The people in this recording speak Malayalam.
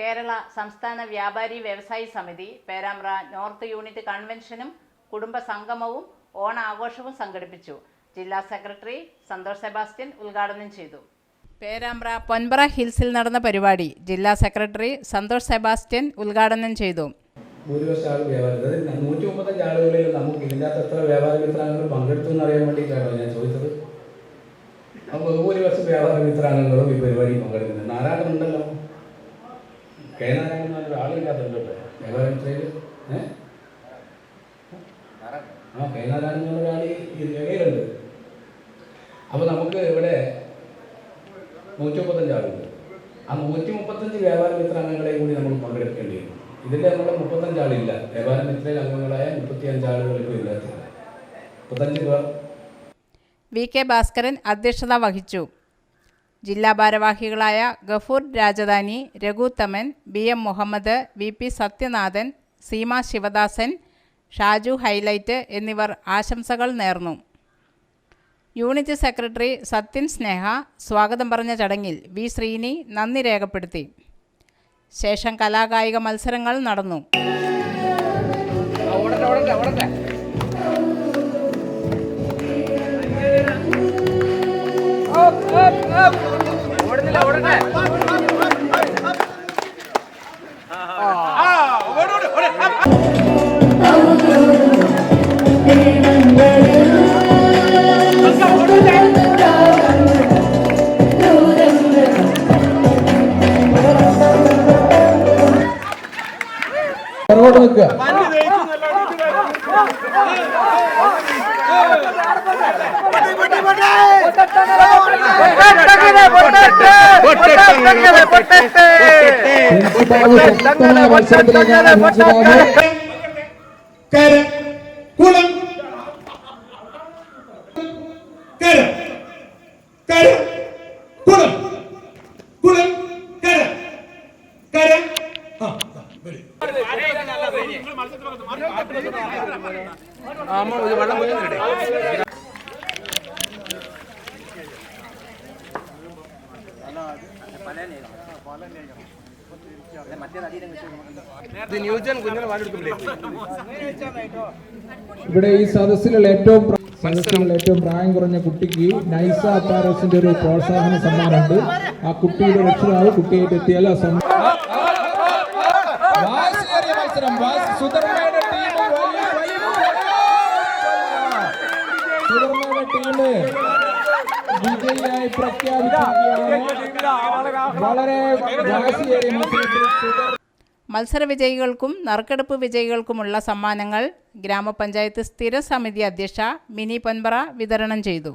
കേരള സംസ്ഥാന വ്യാപാരി വ്യവസായി സമിതി പേരാമ്പ്ര നോർത്ത് യൂണിറ്റ് കൺവെൻഷനും കുടുംബ സംഗമവും ഓണാഘോഷവും സംഘടിപ്പിച്ചു. ജില്ലാ സെക്രട്ടറി സന്തോഷ് സെബാസ്റ്റ്യൻ ഉദ്ഘാടനം ചെയ്തു. പേരാമ്പ്ര പൊൻപ്ര ഹിൽസിൽ നടന്ന പരിപാടി ജില്ലാ സെക്രട്ടറി സന്തോഷ് സെബാസ്റ്റ്യൻ ഉദ്ഘാടനം ചെയ്തു. ഭൂരിപക്ഷം ആൾ വ്യാപാരം. അതായത് നൂറ്റി മുപ്പത്തഞ്ച് ആളുകളിൽ നമുക്ക് ഇതിനകത്ത് എത്ര വ്യാപാര മിത്രാംഗങ്ങൾ പങ്കെടുത്തു എന്ന് അറിയാൻ വേണ്ടിയിട്ടാണോ ഞാൻ ചോദിച്ചത്. അപ്പോൾ ഭൂരിപക്ഷം വ്യാപാര മിത്രാംഗങ്ങളും ഈ പരിപാടി പങ്കെടുക്കുന്നുണ്ട്. നാരായണൻ ഉണ്ടല്ലോ കെ നാരായണൻ എന്ന് പറഞ്ഞ ആളില്ലാത്തല്ലോ വ്യാപാര മിത്രയിൽ ഏഹ് ആ കെ നാരായണൻ എന്ന് പറഞ്ഞ ആൾ ഈ രേഖയിലുണ്ട് അപ്പോൾ നമുക്ക് ഇവിടെ നൂറ്റി മുപ്പത്തഞ്ച് ആളുണ്ട്. ആ നൂറ്റി മുപ്പത്തഞ്ച് വ്യാപാര മിത്ര അംഗങ്ങളെ കൂടി നമ്മൾ പങ്കെടുക്കേണ്ടി വരും. ഇതിൽ നമ്മുടെ മുപ്പത്തഞ്ച് ആളില്ല. വ്യാപാര മിത്രയിൽ അംഗങ്ങളായ മുപ്പത്തിയഞ്ച് ആളുകൾക്ക് ഇല്ലാത്തില്ല മുപ്പത്തഞ്ച് പേർ. വി കെ ഭാസ്കരൻ അധ്യക്ഷത വഹിച്ചു. ജില്ലാ ഭാരവാഹികളായ Gafoor Rajadhani Raghuthaman B M Muhammad V P Sathyanathan Seema Sivadasan Shaju Highlight എന്നിവർ ആശംസകൾ നേർന്നു. യൂണിറ്റ് സെക്രട്ടറി സത്യൻ സ്നേഹ സ്വാഗതം പറഞ്ഞ ചടങ്ങിൽ വി ശ്രീനി നന്ദി രേഖപ്പെടുത്തി. ശേഷം കലാകായിക മത്സരങ്ങൾ നടന്നു. പുറകോട്ട് നിൽക്കുക ബാബു ഇവിടെ ഈ സദസ്സിലുള്ള ഏറ്റവും സദസ്സിലുള്ള ഏറ്റവും പ്രായം കുറഞ്ഞ കുട്ടിക്ക് നൈസ അപ്പാരസിന്റെ ഒരു പ്രോത്സാഹന സമ്മാനമുണ്ട്. ആ കുട്ടിയുടെ രക്ഷിതാവ് കുട്ടിയായിട്ട് എത്തിയാൽ ആ സമ്മാനം മത്സരം. സുധർമ്മയുടെ ടീം സുധർമ്മയുടെ ടീം വിജയിയായി പ്രഖ്യാപിച്ചിരിക്കുകയാണ് വളരെ വാശിയേറിയ മത്സരത്തിൽ സുധർ മത്സര വിജയികൾക്കും നറുക്കെടുപ്പ് വിജയികൾക്കുമുള്ള സമ്മാനങ്ങൾ ഗ്രാമപഞ്ചായത്ത് സ്ഥിര സമിതി അധ്യക്ഷ മിനി പൊൻപറ വിതരണം ചെയ്തു.